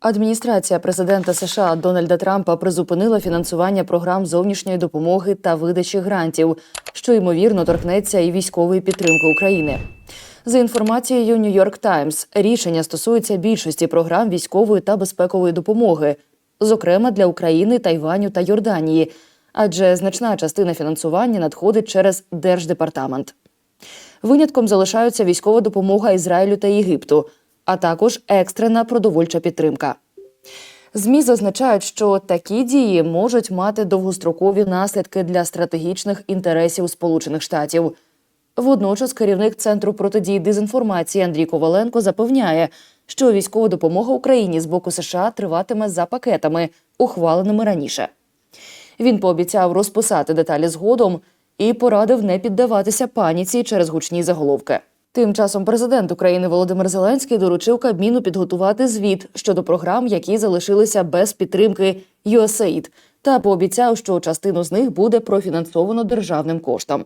Адміністрація президента США Дональда Трампа призупинила фінансування програм зовнішньої допомоги та видачі грантів, що ймовірно торкнеться і військової підтримки України. За інформацією New York Times, рішення стосується більшості програм військової та безпекової допомоги, зокрема для України, Тайваню та Йорданії, адже значна частина фінансування надходить через держдепартамент. Винятком залишаються військова допомога Ізраїлю та Єгипту, а також екстрена продовольча підтримка. ЗМІ зазначають, що такі дії можуть мати довгострокові наслідки для стратегічних інтересів Сполучених Штатів. Водночас керівник центру протидії дезінформації Андрій Коваленко запевняє, що військова допомога Україні з боку США триватиме за пакетами, ухваленими раніше. Він пообіцяв розписати деталі згодом і порадив не піддаватися паніці через гучні заголовки. Тим часом президент України Володимир Зеленський доручив Кабміну підготувати звіт щодо програм, які залишилися без підтримки USAID, та пообіцяв, що частину з них буде профінансовано державним коштом.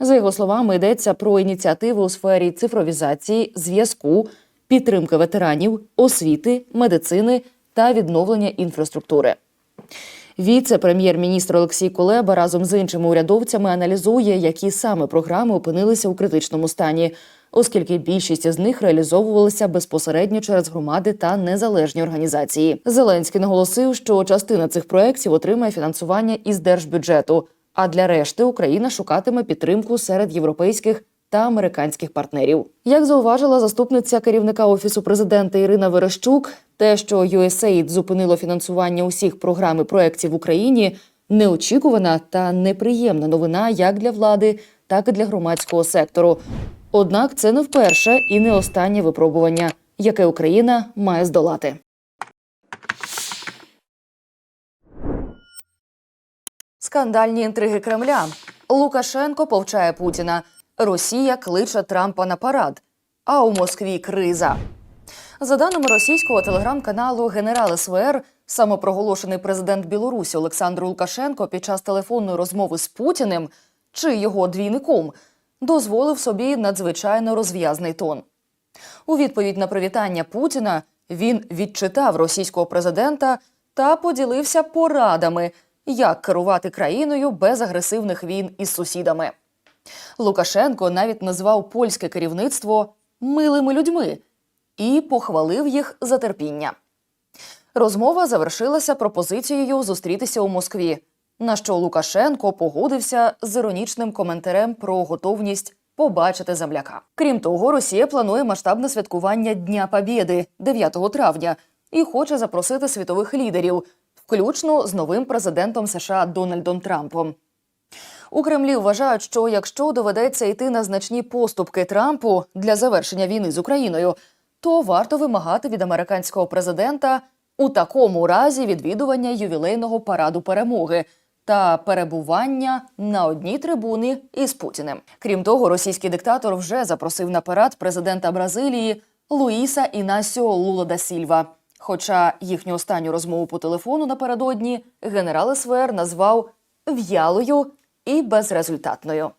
За його словами, йдеться про ініціативи у сфері цифровізації, зв'язку, підтримки ветеранів, освіти, медицини та відновлення інфраструктури. Віце-прем'єр-міністр Олексій Кулеба разом з іншими урядовцями аналізує, які саме програми опинилися у критичному стані, оскільки більшість з них реалізовувалися безпосередньо через громади та незалежні організації. Зеленський наголосив, що частина цих проєктів отримає фінансування із держбюджету, а для решти Україна шукатиме підтримку серед європейських та американських партнерів. Як зауважила заступниця керівника офісу президента Ірина Верещук, те, що USAID зупинило фінансування усіх програм і проєктів в Україні, неочікувана та неприємна новина як для влади, так і для громадського сектору. Однак це не вперше і не останнє випробування, яке Україна має здолати. Скандальні інтриги Кремля. Лукашенко повчає Путіна. Росія кличе Трампа на парад. А у Москві криза. За даними російського телеграм-каналу Генерал СВР, самопроголошений президент Білорусі Олександр Лукашенко під час телефонної розмови з Путіним чи його двійником дозволив собі надзвичайно розв'язний тон. У відповідь на привітання Путіна він відчитав російського президента та поділився порадами, як керувати країною без агресивних війн із сусідами. Лукашенко навіть назвав польське керівництво милими людьми і похвалив їх за терпіння. Розмова завершилася пропозицією зустрітися у Москві, на що Лукашенко погодився з іронічним коментарем про готовність побачити земляка. Крім того, Росія планує масштабне святкування Дня Побєди 9 травня і хоче запросити світових лідерів, включно з новим президентом США Дональдом Трампом. У Кремлі вважають, що якщо доведеться йти на значні поступки Трампу для завершення війни з Україною, то варто вимагати від американського президента у такому разі відвідування ювілейного параду перемоги та перебування на одній трибуні із Путіним. Крім того, російський диктатор вже запросив на парад президента Бразилії Луїса Інасіо Лула да Сільва. Хоча їхню останню розмову по телефону напередодні генерал СВР назвав в'ялою і безрезультатною.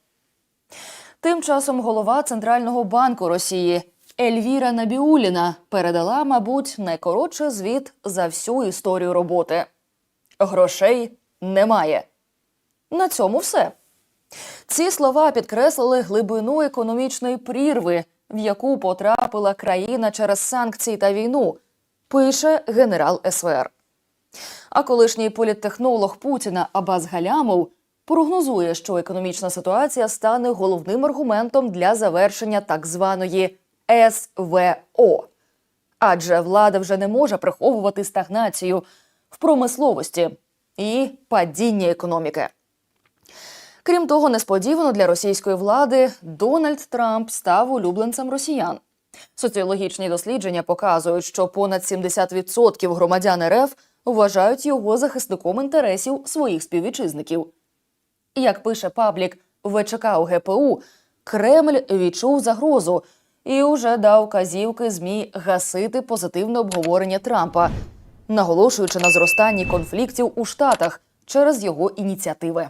Тим часом голова Центрального банку Росії Ельвіра Набіуліна передала, мабуть, найкоротший звіт за всю історію роботи. Грошей немає. На цьому все. Ці слова підкреслили глибину економічної прірви, в яку потрапила країна через санкції та війну, пише генерал СВР. А колишній політтехнолог Путіна Абаз Галямов прогнозує, що економічна ситуація стане головним аргументом для завершення так званої СВО. Адже влада вже не може приховувати стагнацію в промисловості і падіння економіки. Крім того, несподівано для російської влади Дональд Трамп став улюбленцем росіян. Соціологічні дослідження показують, що понад 70% громадян РФ вважають його захисником інтересів своїх співвітчизників. Як пише паблік ВЧК у ГПУ, Кремль відчув загрозу і уже дав казівки ЗМІ гасити позитивне обговорення Трампа, наголошуючи на зростанні конфліктів у Штатах через його ініціативи.